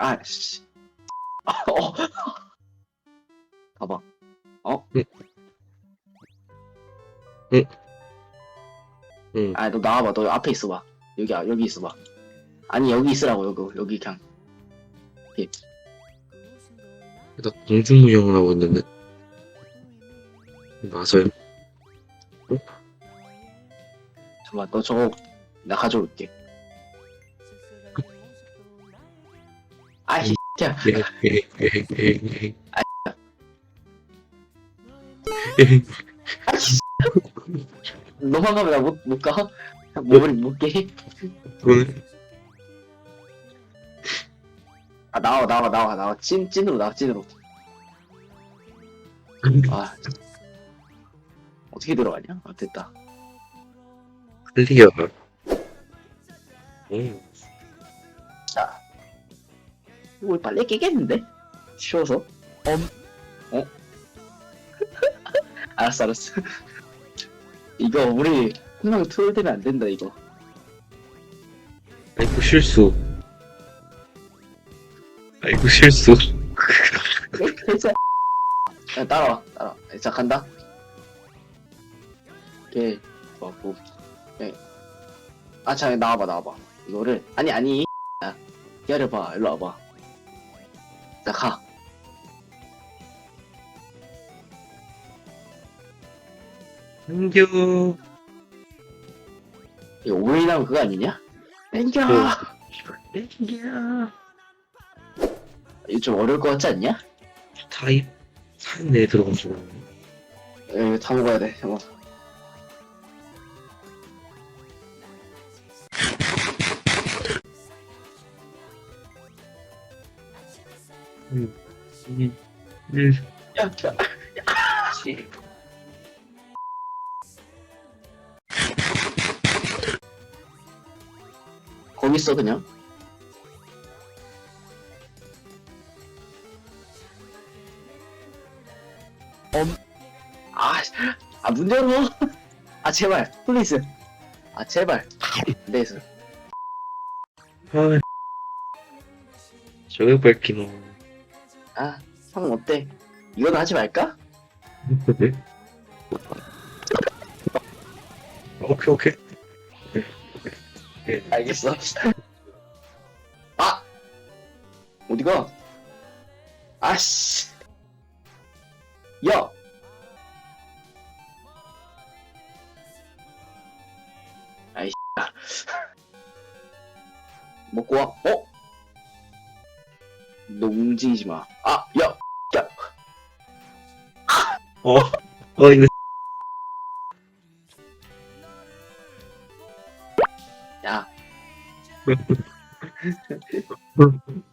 아, 씨. 아, 어. 봐봐. 어? 응. 아, 너 나와봐. 너 앞에 있어봐. 여기, 아, 여기 있어봐. 아니, 여기 있으라고, 여기, 여기 그냥. 나 공중무용을 하고 있는데. 맞아요. 잠깐만, 너 저거, 나 가져올게. 에헤헤헤헤헤. 너만 가면 나 못, 못 가? 몸을 못 깨? 오늘 아, 나와, 나와, 나와, 나와. 찐, 찐으로 나와, 찐으로. 아. 어떻게 들어가냐? 아, 됐다. 클리어. 응. 자. 이거 빨리 깨겠는데? 쉬워서? 엄. 어? 알았어, 알았어. 이거, 우리, 한명 트롤 되면 안 된다, 이거. 아이고 실수. 아이고 실수. 진짜. 야, 따라와, 따라와. 자, 간다. 오케이. 좋았고. 오케이. 아, 자, 나와봐, 나와봐. 이거를. 아니, 아니. 야, 기다려봐. 일로 와봐. 자, 가. 안겨. 이거 오일이랑 그거 아니냐? 땡겨! 안겨. 이거 좀 어려울 것 같지 않냐? 타입 타입 내에 들어가지고. 에, 다 먹어야 돼. 잠깐. 음. 음. 음. 거기 있어, 그냥. 엄. 아, 아, 문 열어. 아, 제발. 플리즈. 아, 제발. 네, 스 아. 저게 밝히노. 아, 형 어때? 이건 하지 말까? 네? 오케이 오케이. 알겠어. 아! 어디가? 아씨. 야! 아이, 먹고 와. 어? 너 움직이지 마. 아, 야! 야! 어. 어 이거 야!